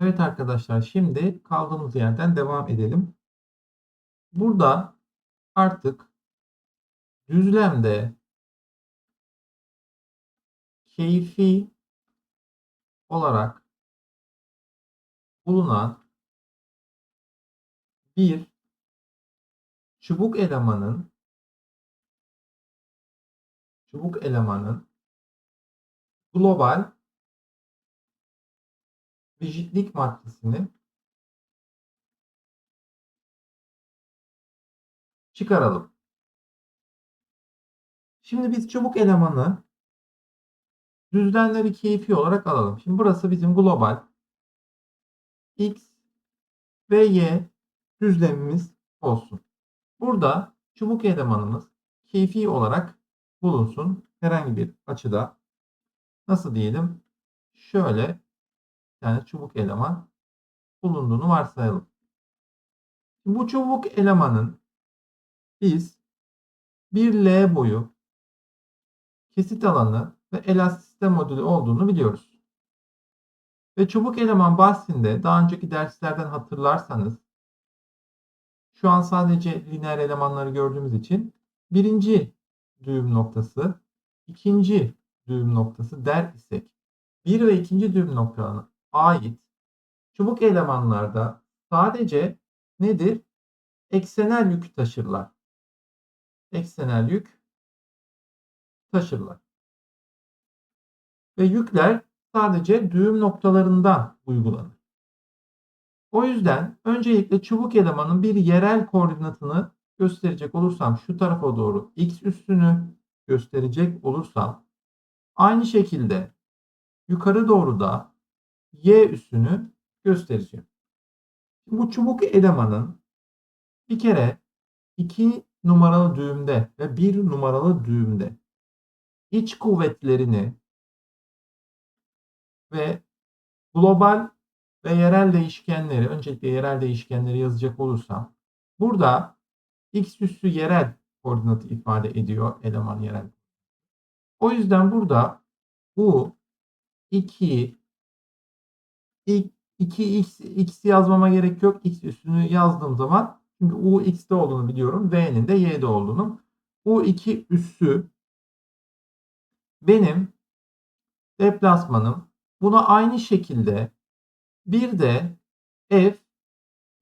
Evet arkadaşlar şimdi kaldığımız yerden devam edelim. Burada artık düzlemde keyfi olarak bulunan bir çubuk elemanın çubuk elemanın global rigidlik maddesini çıkaralım. Şimdi biz çubuk elemanı düzlemleri keyfi olarak alalım. Şimdi burası bizim global x ve y düzlemimiz olsun. Burada çubuk elemanımız keyfi olarak bulunsun. Herhangi bir açıda nasıl diyelim? Şöyle tane çubuk eleman bulunduğunu varsayalım. Bu çubuk elemanın biz bir L boyu kesit alanı ve elastisite modülü olduğunu biliyoruz. Ve çubuk eleman bahsinde daha önceki derslerden hatırlarsanız şu an sadece lineer elemanları gördüğümüz için birinci düğüm noktası, ikinci düğüm noktası der isek bir ve ikinci düğüm noktalarına ait çubuk elemanlarda sadece nedir? Eksenel yük taşırlar. Eksenel yük taşırlar. Ve yükler sadece düğüm noktalarından uygulanır. O yüzden öncelikle çubuk elemanın bir yerel koordinatını gösterecek olursam şu tarafa doğru x üstünü gösterecek olursam aynı şekilde yukarı doğru da y üstünü göstereceğim. Bu çubuk elemanın bir kere 2 numaralı düğümde ve 1 numaralı düğümde iç kuvvetlerini ve global ve yerel değişkenleri öncelikle yerel değişkenleri yazacak olursam burada x üssü yerel koordinatı ifade ediyor eleman yerel. O yüzden burada u 2 2x x yazmama gerek yok. x üstünü yazdığım zaman çünkü u x'te olduğunu biliyorum. v'nin de y'de olduğunu. u2 üssü benim deplasmanım. Buna aynı şekilde bir de f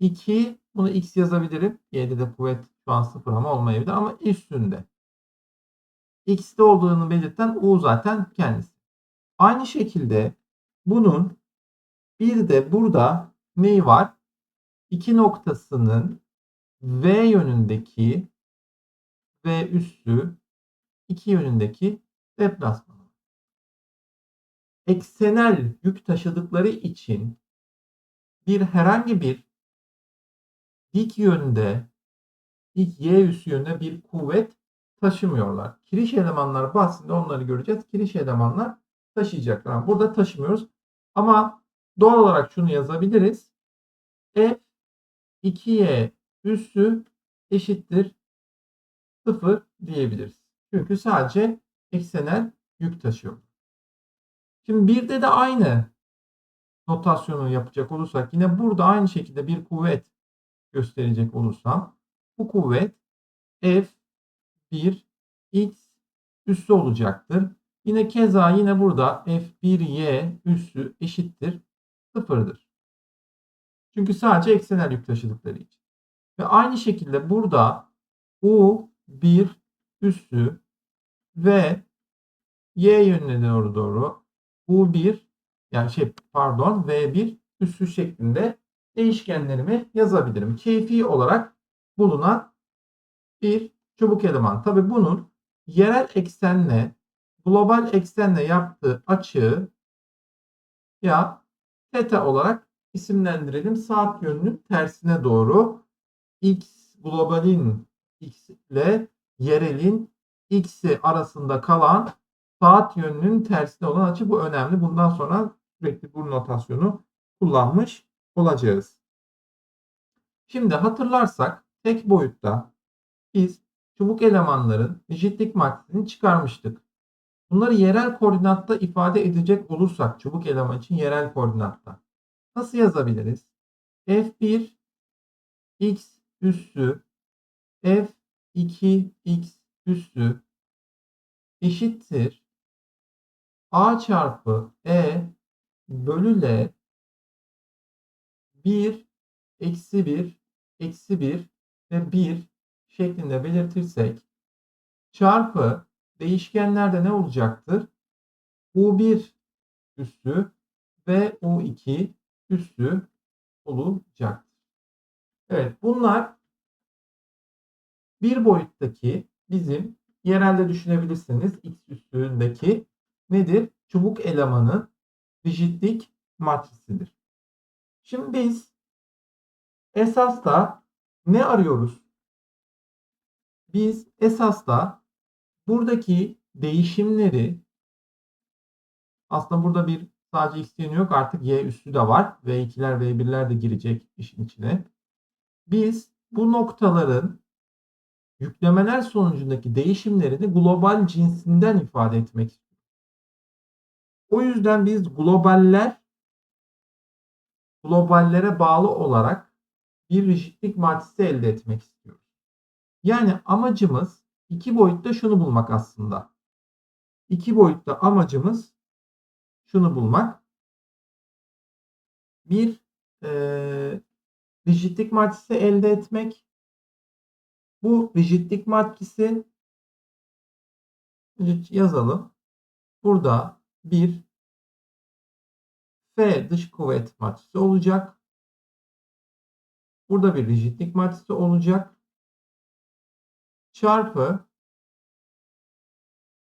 2 bunu x yazabilirim. Y'de de kuvvet şu an sıfır ama olmayabilir ama üstünde. X'te olduğunu belirten U zaten kendisi. Aynı şekilde bunun bir de burada neyi var? İki noktasının V yönündeki V üssü iki yönündeki deplasmanı. Eksenel yük taşıdıkları için bir herhangi bir dik yönde dik y üssü yönde bir kuvvet taşımıyorlar. Kiriş elemanlar bahsinde onları göreceğiz. Kiriş elemanlar taşıyacaklar. Burada taşımıyoruz. Ama doğal olarak şunu yazabiliriz. F 2y üssü eşittir 0 diyebiliriz. Çünkü sadece eksenel yük taşıyor. Şimdi bir de de aynı notasyonu yapacak olursak yine burada aynı şekilde bir kuvvet gösterecek olursam bu kuvvet F1 x üssü olacaktır. Yine keza yine burada F1y üssü eşittir sıfırdır. Çünkü sadece eksenel yük taşıdıkları için. Ve aynı şekilde burada U1 üssü ve y yönüne doğru doğru U1 yani şey pardon V1 üssü şeklinde değişkenlerimi yazabilirim. Keyfi olarak bulunan bir çubuk eleman. Tabi bunun yerel eksenle global eksenle yaptığı açığı ya theta olarak isimlendirelim. Saat yönünün tersine doğru x globalin x ile yerelin x'i arasında kalan saat yönünün tersine olan açı bu önemli. Bundan sonra sürekli bu notasyonu kullanmış olacağız. Şimdi hatırlarsak tek boyutta biz çubuk elemanların rigidlik maddesini çıkarmıştık. Bunları yerel koordinatta ifade edecek olursak çubuk eleman için yerel koordinatta. nasıl yazabiliriz? F1 x üssü F2 x üssü eşittir A çarpı E bölü L 1 eksi 1 eksi 1 ve 1 şeklinde belirtirsek çarpı değişkenlerde ne olacaktır? U1 üssü ve U2 üssü olacaktır. Evet bunlar bir boyuttaki bizim yerelde düşünebilirsiniz x üstündeki nedir? Çubuk elemanın rigidlik matrisidir. Şimdi biz esas da ne arıyoruz? Biz esas da buradaki değişimleri aslında burada bir sadece x yerine yok artık y üssü de var. V2'ler V1'ler de girecek işin içine. Biz bu noktaların yüklemeler sonucundaki değişimlerini global cinsinden ifade etmek istiyoruz. O yüzden biz globaller globallere bağlı olarak bir rigidlik matrisi elde etmek istiyoruz. Yani amacımız iki boyutta şunu bulmak aslında. İki boyutta amacımız şunu bulmak. Bir e, rigidlik matrisi elde etmek. Bu rigidlik matrisi yazalım. Burada bir F dış kuvvet matrisi olacak. Burada bir rigidlik matrisi olacak. Çarpı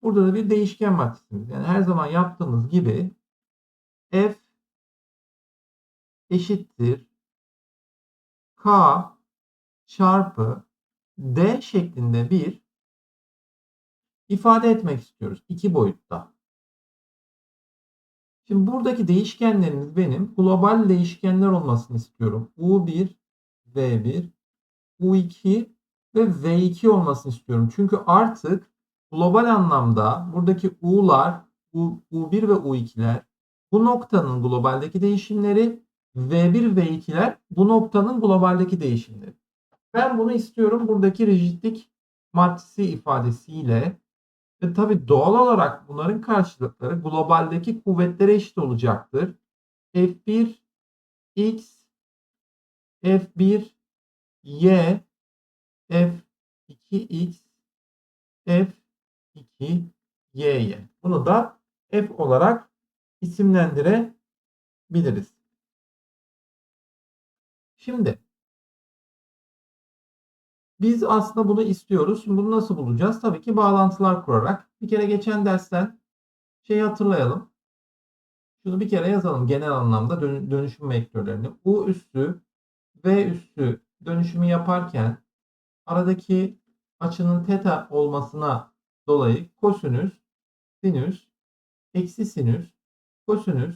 burada da bir değişken matrisimiz. Yani her zaman yaptığımız gibi F eşittir K çarpı D şeklinde bir ifade etmek istiyoruz. iki boyutta. Şimdi buradaki değişkenlerimiz benim global değişkenler olmasını istiyorum. U1, V1, U2 ve V2 olmasını istiyorum. Çünkü artık global anlamda buradaki U'lar, U, U1 ve U2'ler bu noktanın globaldeki değişimleri, V1 ve V2'ler bu noktanın globaldeki değişimleri. Ben bunu istiyorum buradaki rigidlik matrisi ifadesiyle ve tabi doğal olarak bunların karşılıkları globaldeki kuvvetlere eşit olacaktır. F1 X F1 Y F2 X F2 Y'ye. Bunu da F olarak isimlendirebiliriz. Şimdi biz aslında bunu istiyoruz. Şimdi bunu nasıl bulacağız? Tabii ki bağlantılar kurarak. Bir kere geçen dersten şeyi hatırlayalım. Şunu bir kere yazalım genel anlamda dönüşüm vektörlerini. U üssü V üssü dönüşümü yaparken aradaki açının teta olmasına dolayı kosinüs, sinüs, eksi sinüs, kosinüs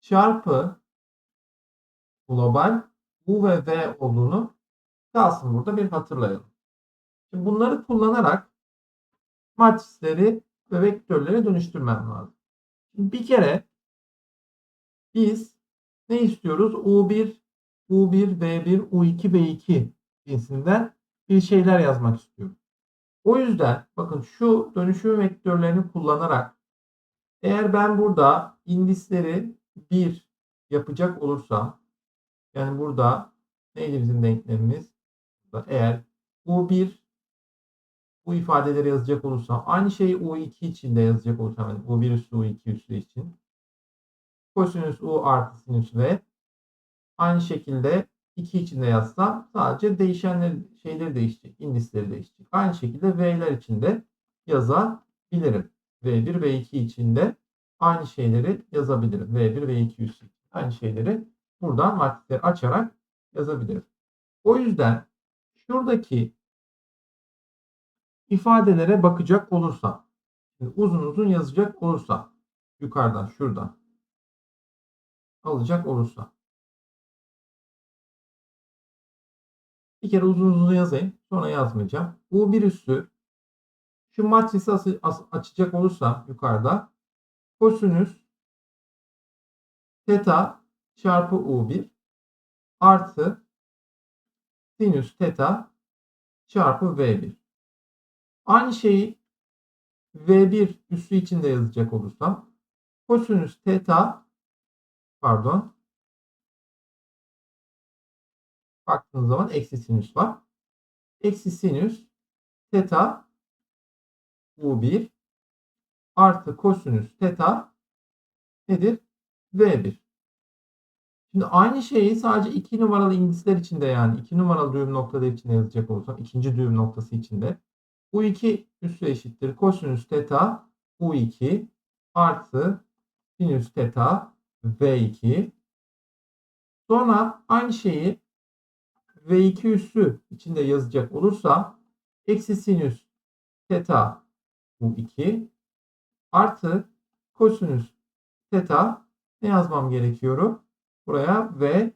çarpı global U ve V olduğunu Kalsın burada bir hatırlayalım. Şimdi bunları kullanarak matrisleri ve vektörleri dönüştürmem lazım. Şimdi bir kere biz ne istiyoruz? U1, U1, V1, U2, V2 cinsinden bir şeyler yazmak istiyorum. O yüzden bakın şu dönüşüm vektörlerini kullanarak eğer ben burada indisleri 1 yapacak olursam yani burada neydi bizim denklemimiz? eğer U1 bu ifadeleri yazacak olursam aynı şeyi U2 için de yazacak olursam yani U1 üstü U2 üstü için kosinüs U artı sinüs V aynı şekilde 2 için de yazsam sadece değişenler şeyleri değişecek. indisleri değişecek. Aynı şekilde V'ler için de yazabilirim. V1 V2 için de aynı şeyleri yazabilirim. V1 V2 üstü aynı şeyleri buradan matrisleri açarak yazabilirim. O yüzden şuradaki ifadelere bakacak olursam uzun uzun yazacak olursam yukarıdan şuradan alacak olursam bir kere uzun uzun yazayım sonra yazmayacağım. U1 üssü şu matrisi açacak olursam yukarıda kosinüs teta çarpı U1 artı sinüs teta çarpı V1. Aynı şeyi V1 üssü içinde yazacak olursam kosinüs teta pardon baktığınız zaman eksi sinüs var. Eksi sinüs teta U1 artı kosinüs teta nedir? V1. Şimdi aynı şeyi sadece 2 numaralı indisler içinde yani 2 numaralı düğüm noktaları içinde yazacak olursam ikinci düğüm noktası içinde U2 üssü eşittir kosinüs teta U2 artı sinüs teta V2 sonra aynı şeyi V2 üssü içinde yazacak olursa eksi sinüs teta U2 artı kosinüs teta ne yazmam gerekiyor? Buraya V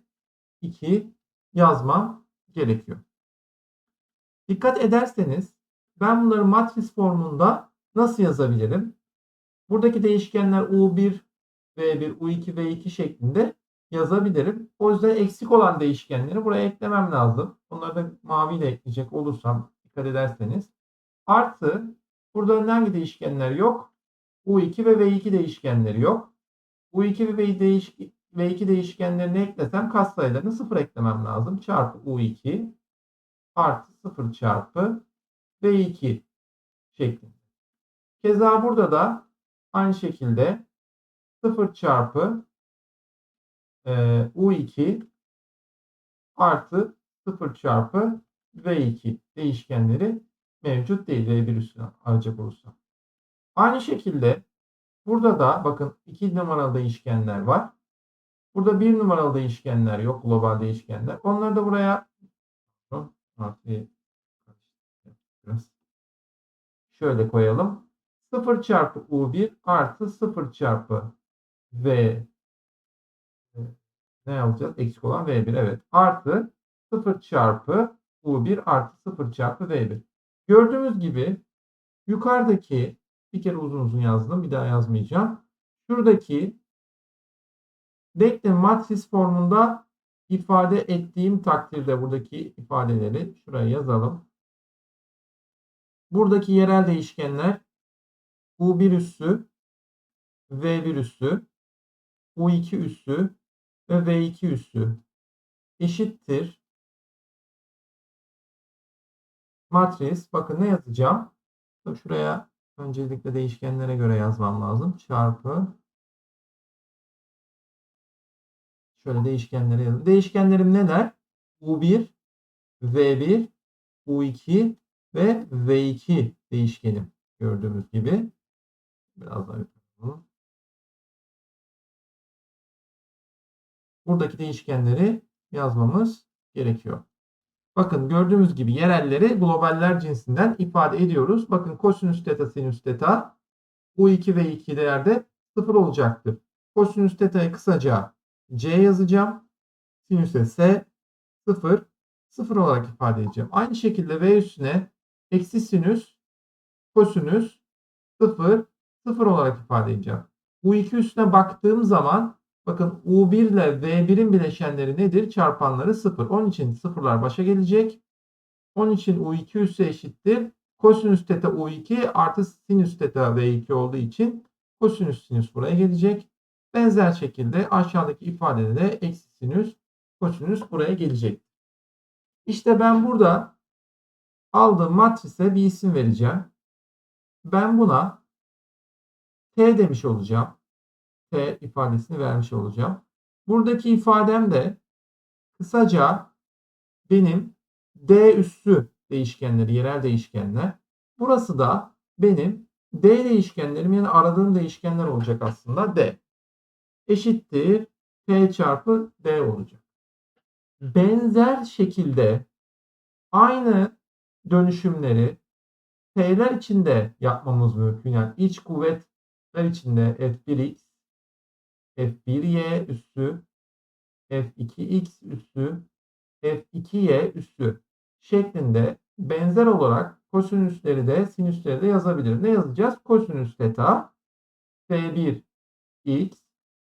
2 yazmam gerekiyor. Dikkat ederseniz ben bunları matris formunda nasıl yazabilirim? Buradaki değişkenler U1, V1, U2, V2 şeklinde yazabilirim. O yüzden eksik olan değişkenleri buraya eklemem lazım. Onları da maviyle ekleyecek olursam dikkat ederseniz. Artı burada hangi değişkenler yok? U2 ve V2 değişkenleri yok. U2 ve V2 değiş V2 değişkenlerini eklesem katsayılarını 0 eklemem lazım. Çarpı U2 artı 0 çarpı V2 şeklinde. Keza burada da aynı şekilde 0 çarpı e, U2 artı 0 çarpı V2 değişkenleri mevcut değil V1 üstüne alacak olursam. Aynı şekilde burada da bakın 2 numaralı değişkenler var. Burada 1 numaralı değişkenler yok. Global değişkenler. Onları da buraya şöyle koyalım. 0 çarpı U1 artı 0 çarpı V ne alacağız? Eksik olan V1 evet. Artı 0 çarpı U1 artı 0 çarpı V1. Gördüğümüz gibi yukarıdaki bir kere uzun uzun yazdım. Bir daha yazmayacağım. Şuradaki denklem matris formunda ifade ettiğim takdirde buradaki ifadeleri şuraya yazalım. Buradaki yerel değişkenler U1 üssü, V1 üssü, U2 üssü ve V2 üssü eşittir. Matris. Bakın ne yazacağım? Şuraya öncelikle değişkenlere göre yazmam lazım. Çarpı şöyle değişkenlere yazalım. Değişkenlerim neler? U1, V1, U2 ve V2 değişkenim gördüğümüz gibi. Biraz daha yapalım. Buradaki değişkenleri yazmamız gerekiyor. Bakın gördüğümüz gibi yerelleri globaller cinsinden ifade ediyoruz. Bakın kosinüs teta sinüs teta U2 ve 2 değerde 0 olacaktır. Kosinüs teta'yı kısaca C yazacağım. Sinüse S 0 0 olarak ifade edeceğim. Aynı şekilde V üstüne eksi sinüs kosinüs 0 0 olarak ifade edeceğim. U2 üstüne baktığım zaman bakın U1 ile V1'in bileşenleri nedir? Çarpanları 0. Onun için sıfırlar başa gelecek. Onun için U2 üssü eşittir. Kosinüs teta U2 artı sinüs teta V2 olduğu için kosinüs sinüs buraya gelecek. Benzer şekilde aşağıdaki ifadede de eksi sinüs kosinüs buraya gelecek. İşte ben burada aldığım matrise bir isim vereceğim. Ben buna T demiş olacağım. T ifadesini vermiş olacağım. Buradaki ifadem de kısaca benim D üssü değişkenleri, yerel değişkenler. Burası da benim D değişkenlerim yani aradığım değişkenler olacak aslında D. Eşittir T çarpı D olacak. Benzer şekilde aynı dönüşümleri T'ler içinde yapmamız mümkün. Yani iç kuvvetler içinde F1x, F1y üssü, F2x üssü, F2y üssü şeklinde benzer olarak kosinüsleri de sinüsleri de yazabilirim. Ne yazacağız? Kosinüs teta F1 x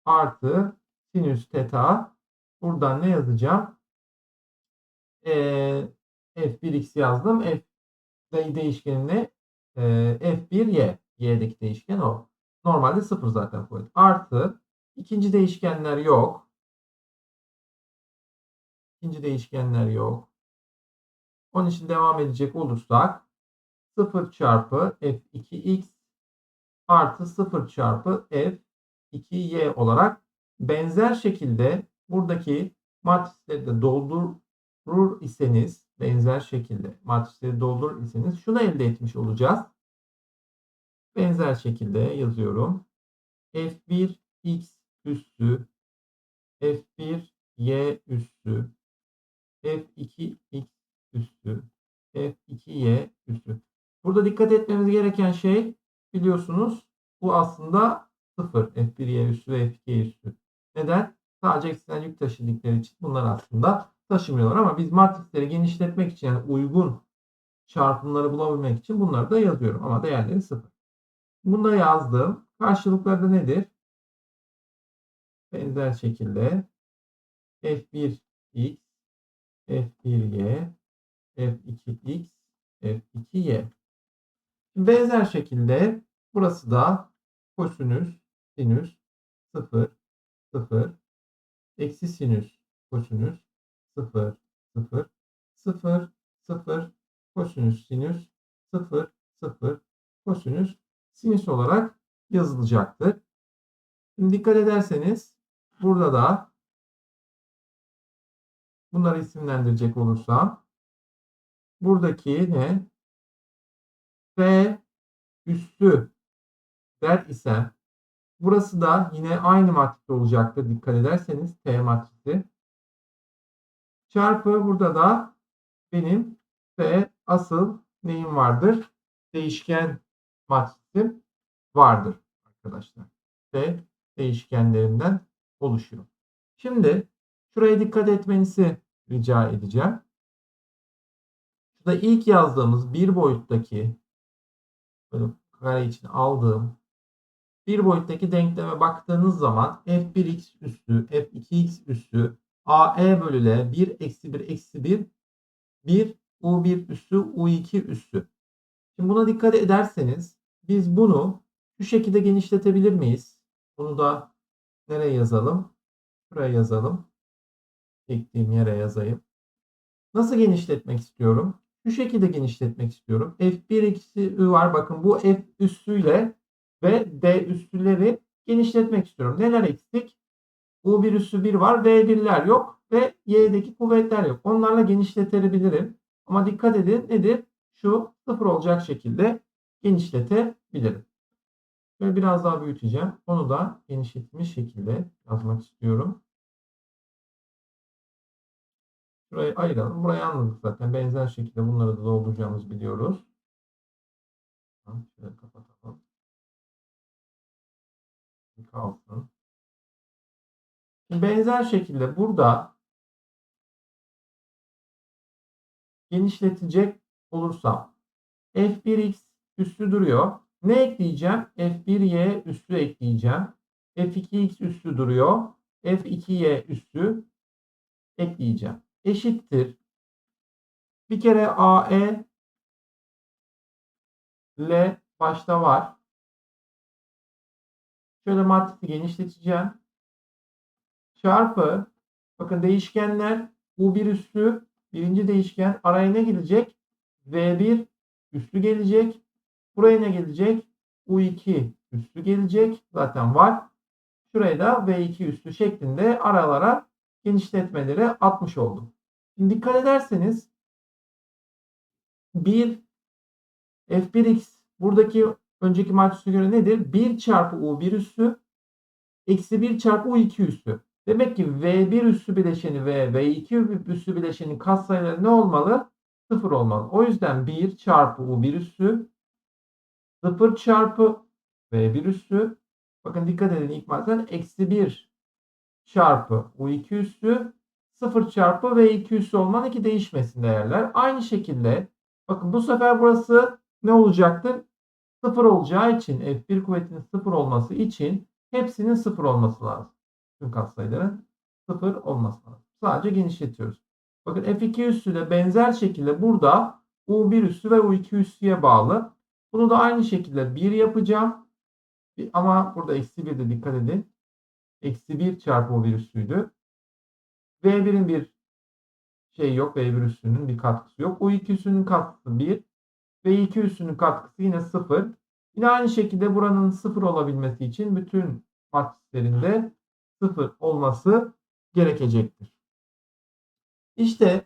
artı sinüs teta. Buradan ne yazacağım? Ee, f1x yazdım. f de- değişkenine e, f1y. y'deki değişken o. Normalde 0 zaten kuvvet. Artı ikinci değişkenler yok. İkinci değişkenler yok. Onun için devam edecek olursak 0 çarpı f2x artı 0 çarpı f2y olarak benzer şekilde buradaki matrisleri de doldurur iseniz benzer şekilde matrisleri doldurur iseniz şunu elde etmiş olacağız. Benzer şekilde yazıyorum. f1x üssü f1y üssü f2x üssü f2y üssü. Burada dikkat etmemiz gereken şey biliyorsunuz bu aslında 0 f1y üssü ve f2y üssü. Neden? Sadece ekstrem yük taşıdıkları için bunlar aslında taşımıyorlar ama biz matrisleri genişletmek için yani uygun çarpımları bulabilmek için bunları da yazıyorum ama değerleri 0. Bunu da yazdım. Karşılıkları da nedir? Benzer şekilde f1x f1y f2x f2y Şimdi benzer şekilde burası da kosinüs sinüs 0 0 eksi sinüs kosinüs 0 0 0 0 kosinüs sinüs 0 0 kosinüs sinüs olarak yazılacaktır. Şimdi dikkat ederseniz burada da bunları isimlendirecek olursam buradaki ne? F üssü der isem burası da yine aynı matris olacaktır. Dikkat ederseniz T matrisi. Çarpı burada da benim F asıl neyim vardır? Değişken matrisim vardır arkadaşlar. F değişkenlerinden oluşuyor. Şimdi şuraya dikkat etmenizi rica edeceğim. Şurada ilk yazdığımız bir boyuttaki böyle kare için aldığım bir boyuttaki denkleme baktığınız zaman f1x üssü f2x üssü ae bölü l 1 eksi 1 eksi 1 1 u1 üssü u2 üssü. Şimdi buna dikkat ederseniz biz bunu şu şekilde genişletebilir miyiz? Bunu da nereye yazalım? Şuraya yazalım. Çektiğim yere yazayım. Nasıl genişletmek istiyorum? Şu şekilde genişletmek istiyorum. F1 eksi Ü var. Bakın bu F üssüyle ve D üssüleri genişletmek istiyorum. Neler eksik? U1 üssü 1 var. V1'ler yok. Ve Y'deki kuvvetler yok. Onlarla genişletebilirim. Ama dikkat edin nedir? Şu sıfır olacak şekilde genişletebilirim. Böyle biraz daha büyüteceğim. Onu da genişletilmiş şekilde yazmak istiyorum. Şurayı ayıralım. Burayı anladık zaten. Benzer şekilde bunları da dolduracağımızı biliyoruz. Şöyle kapatalım. Kalsın. Benzer şekilde burada genişletecek olursam f1x üstü duruyor. Ne ekleyeceğim? f1y üstü ekleyeceğim. f2x üstü duruyor. f2y üstü ekleyeceğim. Eşittir. Bir kere AE L başta var. Şöyle matrisi genişleteceğim. Çarpı bakın değişkenler U1 üstü birinci değişken araya ne gelecek? V1 üstü gelecek. Buraya ne gelecek? U2 üstü gelecek. Zaten var. Şuraya da V2 üstü şeklinde aralara genişletmeleri atmış oldum. Şimdi dikkat ederseniz 1 f1x buradaki önceki matrise göre nedir? 1 çarpı u1 üssü eksi 1 çarpı u2 üssü. Demek ki v1 üssü bileşeni ve v2 üssü bileşenin katsayıları ne olmalı? 0 olmalı. O yüzden 1 çarpı u1 üssü 0 çarpı v1 üssü bakın dikkat edin ilk maddeden eksi 1 çarpı u2 üssü 0 çarpı v2 üssü olmalı ki değişmesin değerler. Aynı şekilde bakın bu sefer burası ne olacaktır? 0 olacağı için F1 kuvvetinin 0 olması için hepsinin 0 olması lazım. Tüm katsayıların 0 olması lazım. Sadece genişletiyoruz. Bakın f2 üssü de benzer şekilde burada u1 üssü ve u2 üssüye bağlı. Bunu da aynı şekilde 1 yapacağım. Ama burada eksi 1 de dikkat edin. Eksi 1 çarpı o bir üssüydü. V1'in bir şey yok. V1 üssünün bir katkısı yok. U2 üssünün katkısı 1. V2 üssünün katkısı yine 0. Yine aynı şekilde buranın 0 olabilmesi için bütün matrislerinde 0 olması gerekecektir. İşte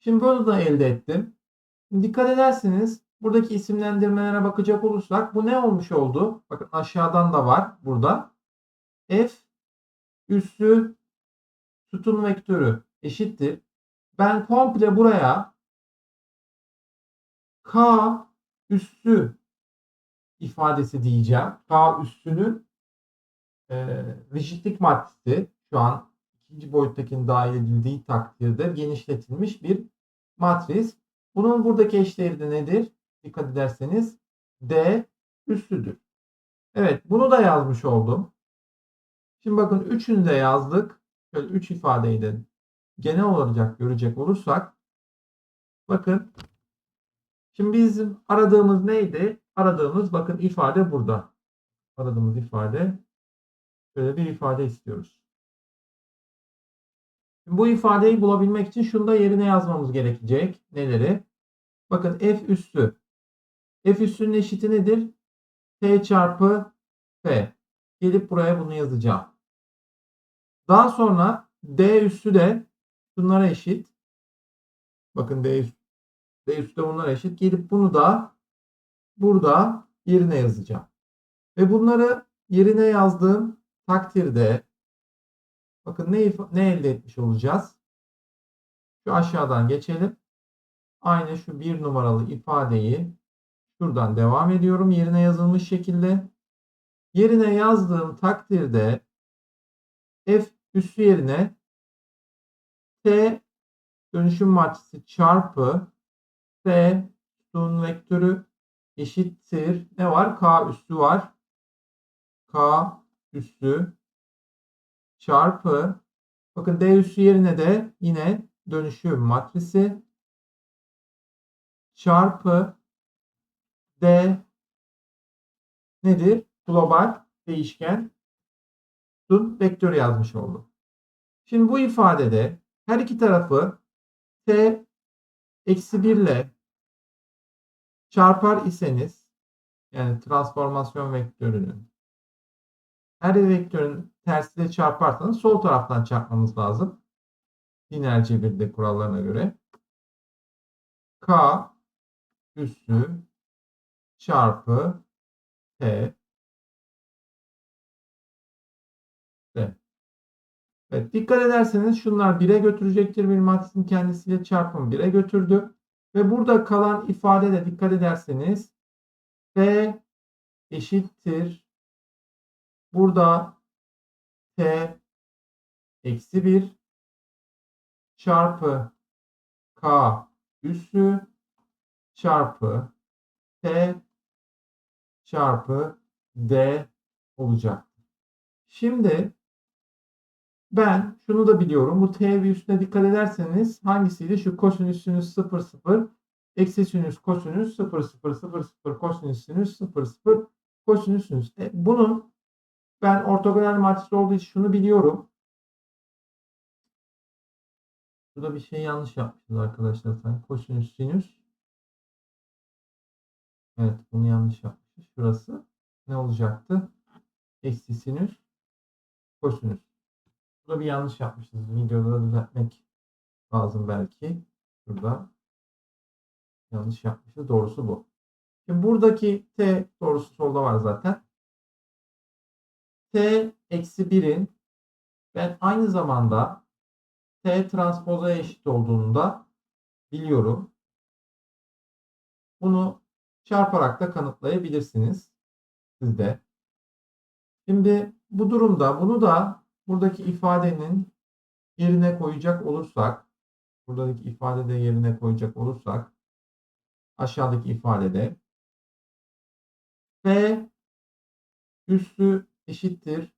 şimdi bunu da elde ettim. Dikkat ederseniz buradaki isimlendirmelere bakacak olursak bu ne olmuş oldu? Bakın aşağıdan da var burada. F üssü sütun vektörü eşittir. Ben komple buraya K üssü ifadesi diyeceğim. K üssünün e, rigidlik maddesi şu an ikinci boyuttakinin dahil edildiği takdirde genişletilmiş bir matris. Bunun buradaki eşdeğeri de nedir? Dikkat ederseniz D üssüdür. Evet bunu da yazmış oldum. Şimdi bakın üçünü de yazdık. Şöyle üç ifadeyi de genel olarak görecek olursak bakın şimdi bizim aradığımız neydi? Aradığımız bakın ifade burada. Aradığımız ifade şöyle bir ifade istiyoruz. Şimdi bu ifadeyi bulabilmek için şunu da yerine yazmamız gerekecek. Neleri? Bakın f üssü. F üssünün eşiti nedir? T çarpı F. Gelip buraya bunu yazacağım. Daha sonra D üssü de bunlara eşit. Bakın D üssü, D üssü de bunlara eşit. Gelip bunu da burada yerine yazacağım. Ve bunları yerine yazdığım takdirde bakın ne, ne elde etmiş olacağız? Şu aşağıdan geçelim. Aynı şu bir numaralı ifadeyi şuradan devam ediyorum yerine yazılmış şekilde. Yerine yazdığım takdirde f üssü yerine t dönüşüm matrisi çarpı t sütun vektörü eşittir. Ne var? K üssü var. K üssü çarpı bakın D üssü yerine de yine dönüşüm matrisi çarpı D nedir? Global değişken sütun vektörü yazmış oldum. Şimdi bu ifadede her iki tarafı t eksi 1 ile çarpar iseniz yani transformasyon vektörünün her vektörün tersiyle çarparsanız sol taraftan çarpmamız lazım. Lineer cebirde kurallarına göre. K üssü çarpı T T. Evet, dikkat ederseniz şunlar 1'e götürecektir. Bir matrisin kendisiyle çarpım 1'e götürdü. Ve burada kalan ifade de dikkat ederseniz F eşittir. Burada T eksi 1 çarpı K üssü çarpı T çarpı D olacak. Şimdi ben şunu da biliyorum. Bu t virüsüne dikkat ederseniz hangisiydi? Şu kosinüs sinüs 0 0 eksi sinüs kosinüs 0 0 0 0 kosinüs sinüs 0 0 kosinüs sinüs. E, bunun ben ortogonal matris olduğu için şunu biliyorum. Burada bir şey yanlış yapmışız arkadaşlar. Kosinüs sinüs. Evet bunu yanlış yapmışız. Şurası ne olacaktı? Eksi sinüs kosinüs. Burada bir yanlış yapmışız. Videoda da düzeltmek lazım belki. Şurada yanlış yapmışız. Doğrusu bu. Şimdi buradaki t doğrusu solda var zaten. t eksi 1'in ben aynı zamanda t transpoza eşit olduğunu da biliyorum. Bunu çarparak da kanıtlayabilirsiniz. Siz de. Şimdi bu durumda bunu da buradaki ifadenin yerine koyacak olursak buradaki ifade de yerine koyacak olursak aşağıdaki ifadede F üssü eşittir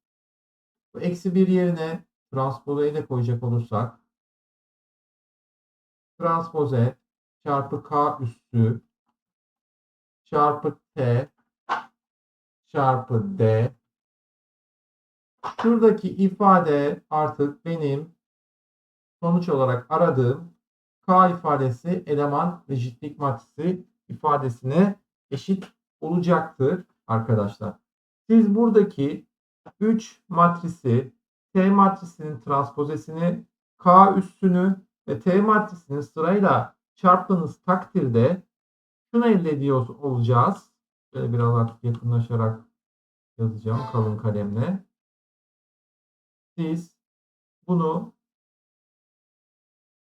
Bu eksi 1 yerine transpozeyi de koyacak olursak transpoze çarpı k üssü çarpı t çarpı d şuradaki ifade artık benim sonuç olarak aradığım k ifadesi eleman rigidlik matrisi ifadesine eşit olacaktır arkadaşlar. Siz buradaki 3 matrisi T matrisinin transpozesini K üssünü ve T matrisini sırayla çarptığınız takdirde şunu elde ediyor olacağız. Şöyle biraz artık yakınlaşarak yazacağım kalın kalemle. Siz bunu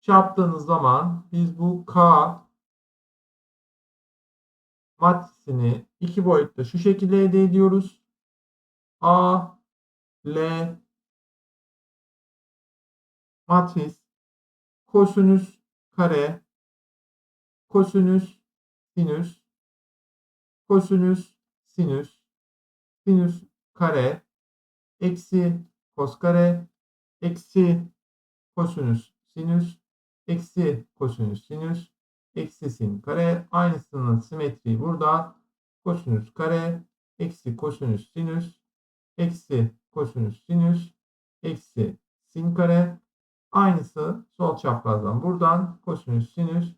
çarptığınız zaman biz bu K matrisini iki boyutta şu şekilde elde ediyoruz. A, L matris kosinüs kare kosinüs sinüs kosinüs sinüs sinüs kare eksi kos kare eksi kosinüs sinüs eksi kosinüs sinüs eksi sin kare. Aynısının simetriği burada. Kosinüs kare eksi kosinüs sinüs eksi kosinüs sinüs eksi sin kare. Aynısı sol çaprazdan buradan. Kosinüs sinüs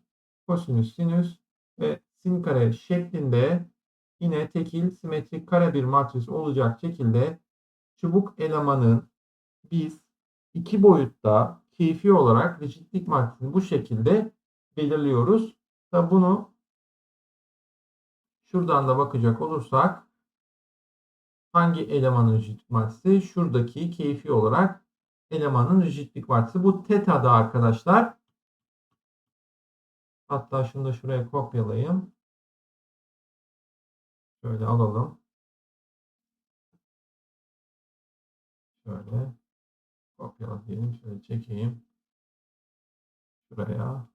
kosinüs sinüs ve sin kare şeklinde yine tekil simetrik kare bir matris olacak şekilde çubuk elemanın biz iki boyutta keyfi olarak rigidlik matrisini bu şekilde belirliyoruz. Ve bunu şuradan da bakacak olursak hangi elemanın rigidlik matrisi? Şuradaki keyfi olarak elemanın rigidlik matrisi. Bu teta'da arkadaşlar. Hatta şunu da şuraya kopyalayayım. Şöyle alalım. Şöyle kopyala diyelim. Şöyle çekeyim. Şuraya.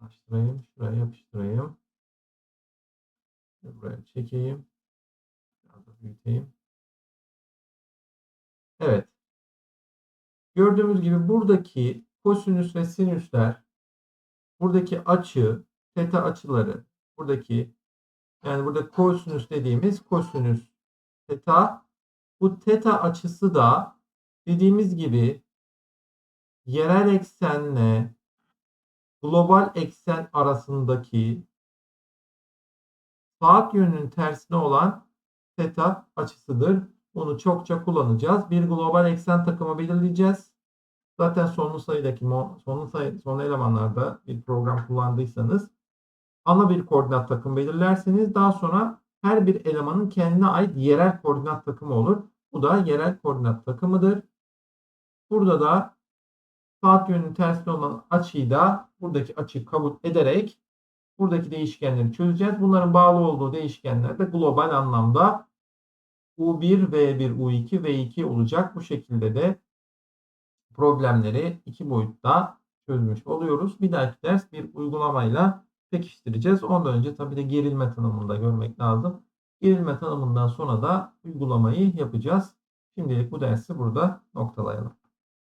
Açtırayım. Şuraya yapıştırayım. Buraya çekeyim. Biraz da büyüteyim. Evet. Gördüğümüz gibi buradaki kosinüs ve sinüsler buradaki açı, teta açıları buradaki yani burada kosinüs dediğimiz kosinüs teta bu teta açısı da dediğimiz gibi yerel eksenle global eksen arasındaki saat yönünün tersine olan teta açısıdır. Bunu çokça kullanacağız. Bir global eksen takımı belirleyeceğiz. Zaten sonlu sayıdaki sonlu sayı son elemanlarda bir program kullandıysanız ana bir koordinat takımı belirlerseniz daha sonra her bir elemanın kendine ait yerel koordinat takımı olur. Bu da yerel koordinat takımıdır. Burada da saat yönünün tersine olan açıyı da buradaki açıyı kabul ederek buradaki değişkenleri çözeceğiz. Bunların bağlı olduğu değişkenler de global anlamda U1, V1, U2, V2 olacak. Bu şekilde de problemleri iki boyutta çözmüş oluyoruz. Bir dahaki ders bir uygulamayla pekiştireceğiz. Ondan önce tabii de gerilme tanımını da görmek lazım. Gerilme tanımından sonra da uygulamayı yapacağız. Şimdilik bu dersi burada noktalayalım.